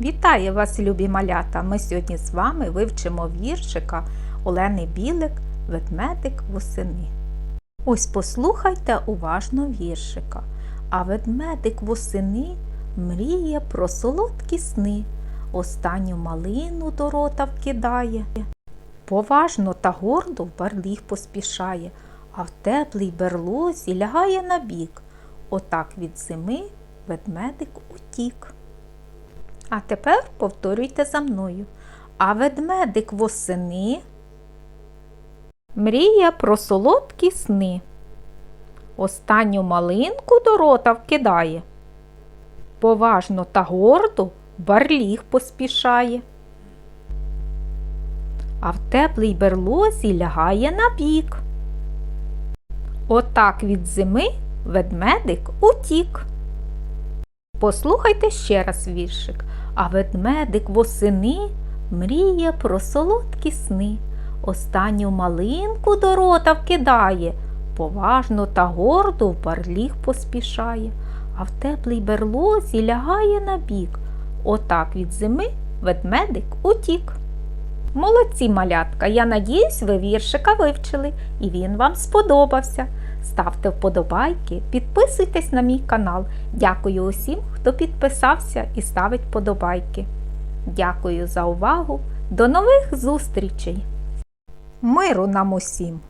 Вітаю вас, любі малята! Ми сьогодні з вами вивчимо віршика Олени Білик Ведмедик восени. Ось послухайте уважно віршика. А ведмедик восени мріє про солодкі сни, останню малину до рота вкидає. Поважно та гордо в барліг поспішає, а в теплій берлозі лягає на бік. Отак від зими ведмедик утік. А тепер повторюйте за мною. А ведмедик восени мріє про солодкі сни. Останню малинку до рота вкидає. Поважно та гордо барліг поспішає. А в теплій берлозі лягає на бік. Отак від зими ведмедик утік. Послухайте ще раз віршик. А ведмедик восени мріє про солодкі сни. Останню малинку до рота вкидає, поважно та гордо в барліг поспішає, а в теплій берлозі лягає на бік. Отак від зими ведмедик утік. Молодці малятка, я надіюсь, ви віршика вивчили і він вам сподобався. Ставте вподобайки, підписуйтесь на мій канал. Дякую усім, хто підписався і ставить вподобайки. Дякую за увагу. До нових зустрічей! Миру нам усім!